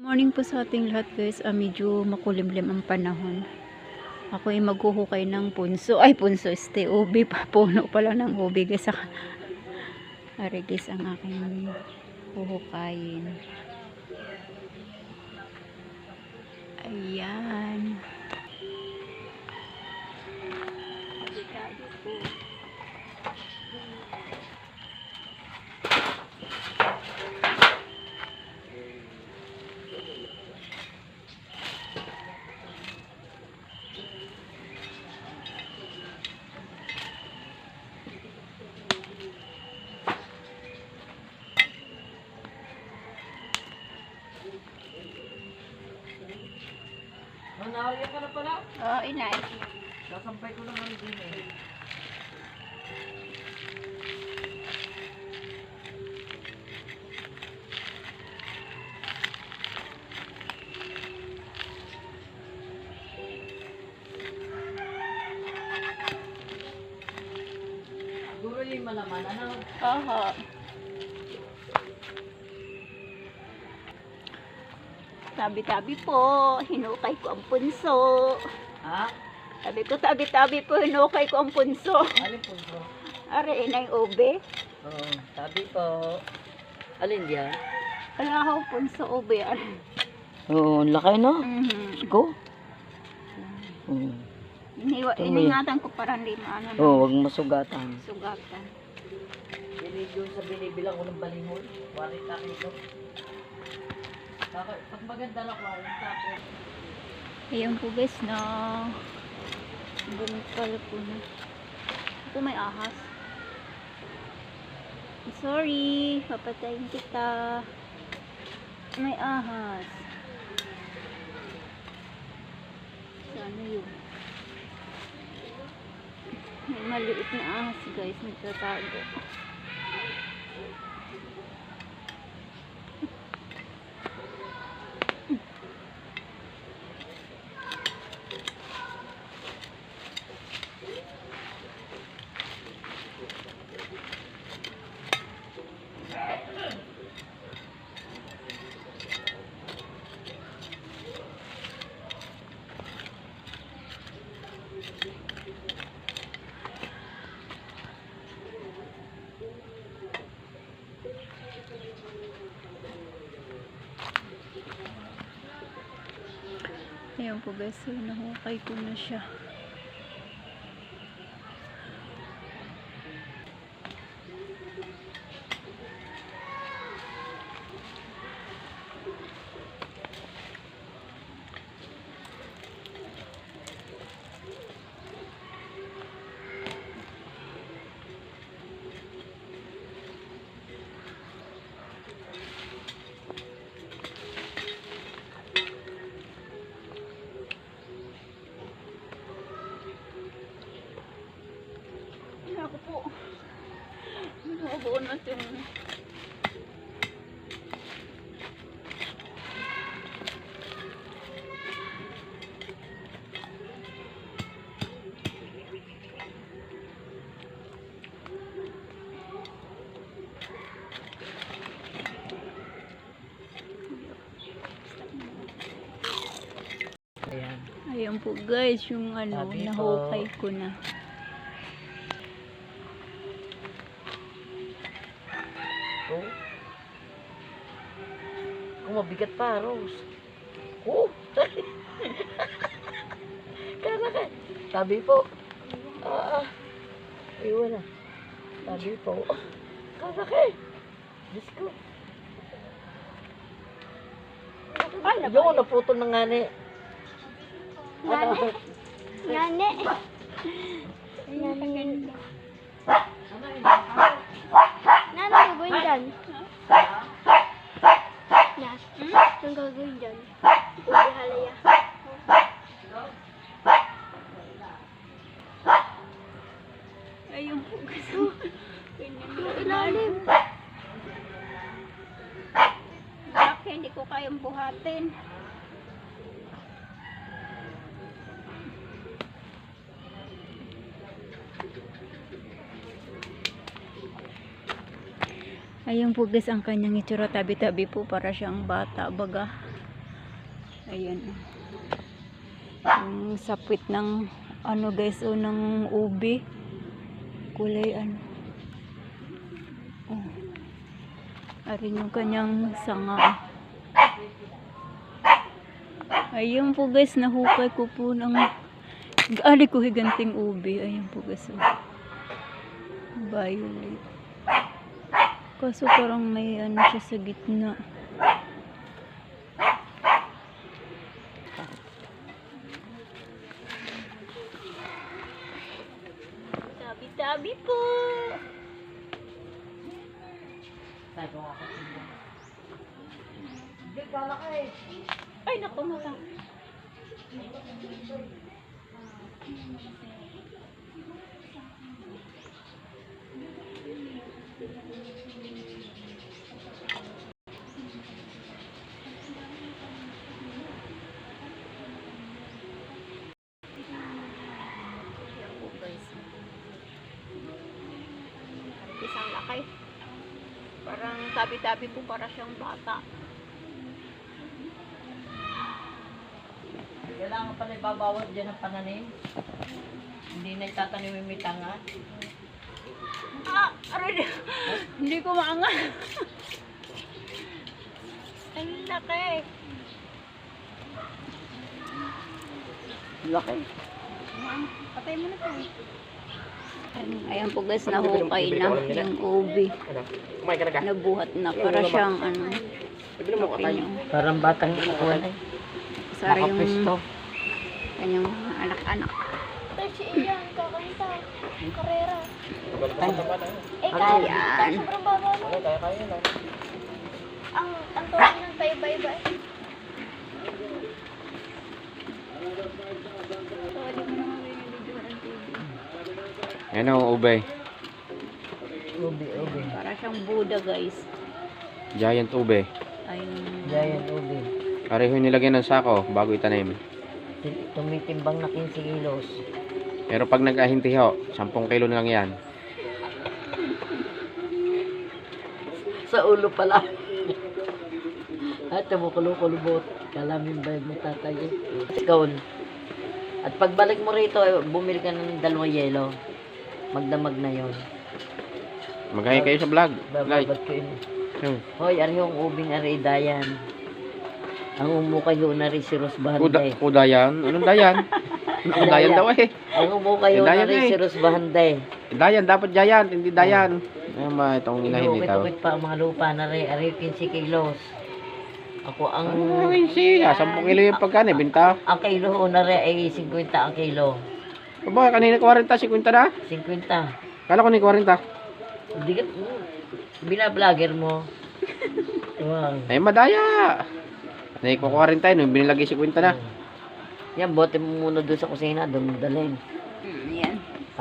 Morning po sa ating lahat guys. Ah, medyo makulimlim ang panahon. Ako ay maghuhukay ng punso. Ay, punso. Este, ubi pa. Puno pala ng ubi guys. Ari guys ang aking huhukayin. Ayan. Nanawag ka na pala. Oh, inay. Sasampay ko naman din eh. Siguro yung malaman, ano? Oho. Tabi-tabi po. Hinukay ko ang punso. Ha? Sabi ko, tabi-tabi po. Hinukay ko ang punso. Alin po bro? Ari, inay ube. Oo, sabi po. Alin diyan? Wala ako punso ube. Ano? Oo, ang laki no? Mhm. Go. Oo. Iniwa, iningatan ko para hindi maano Oo, huwag masugatan. sugatan. Binigyo sa binibilang ko ng balinghoy. Warit ka ito. Pag maganda na ka Ayan po guys na bungkal po na. Ito may ahas. Sorry, papatayin kita. May ahas. Sana yun. May maliit na ahas guys, nagtatago. Ayan po guys, so ko na siya. Nakabunot yung... Ayan. Po guys, yung ano, nahukay ko na. Kung mabigat pa, Rose. Oh! Kala ka. Sabi po. Ah, ah. Iwan na. Sabi po. Kala ka. Diyos ko. Ay, Yung naputol na nga ni. Ano? Nane. Nane. Ano yun? Nane gagawin dyan? Na. Anong gagawin dyan? Ubi halaya. Ayun po. Yung ilalim. Bakit hindi ko kayang buhatin? Ayun po guys ang kanyang itsura tabi-tabi po para siyang bata baga. Ayan. Yung sapwit ng ano guys, o ng ubi. Kulay ano. Oh. Arin yung kanyang sanga. Ayun po guys, nahukay ko po ng gaali ko higanting ubi. Ayun po guys. Oh. Violet. Kaso parang may ano siya sa gitna. Tabi-tabi po. Ko ako. Hindi ka na kayo. Ay, naku, mata. Isang laki. Parang tabi-tabi po para siyang bata. Kailangan pala ibabawat dyan ang pananim. Hindi na itatanim yung mitanga. Ah, aray, hindi ko maangal. Ang laki. Laki. Patay mo na to. Ayan po guys, nahukay na yung ubi. Kumain ka na ka? Nabuhat na para siyang ano. Parang batang ikuan. Sara yung kanyang anak-anak. Tay, si Ian, kakanta. Karera. Eh, kaya, sobrang baba mo. Ano, kaya kaya na. Ang, ang tawag ng paiba-iba. Yan o, ube. Ubi, ubi. Para siyang Buddha guys. Giant ube. Ayun. Giant ubi. Pareho yung nilagyan ng sako bago itanim. Ti- Tumitimbang na 15 kilos. Pero pag nagkahinti ho, 10 kilo na lang yan. Sa ulo pala. At tumukulo-kulubot. Kalamin ba mo tatay eh. Ikaw. At pagbalik mo rito, bumili ka ng dalawang yelo. Magdamag na yon. Maghahay kayo sa vlog. Vlog. Bababat ko yun. Hmm. Hoy, ari yung ubing ari dayan. Ang umukay ho na rin si Ros Kuda, Bahanday. kudayan? Anong dayan? Anong dayan daw eh. Ang umukay ho Eh, na dayan rin eh. si Ros Bahanday. Dayan, dapat giant, hindi dayan. Ano ba itong inahin nito? Inukit-ukit pa ang mga lupa na rin. Ari 15 kilos. Ako ang... Ay, siya, 10 kilo yung pagkano, eh, binta. Ang kilo ho na rin ay 50 ang kilo. Aba, kanina 40, 50 na. 50. Kala ko ni 40. Hindi ka... Binablogger mo. Wow. Ay, madaya. Nay ko 40 yun, binilagay 50 na. Yan, bote mo muna doon sa kusina. Doon dalhin.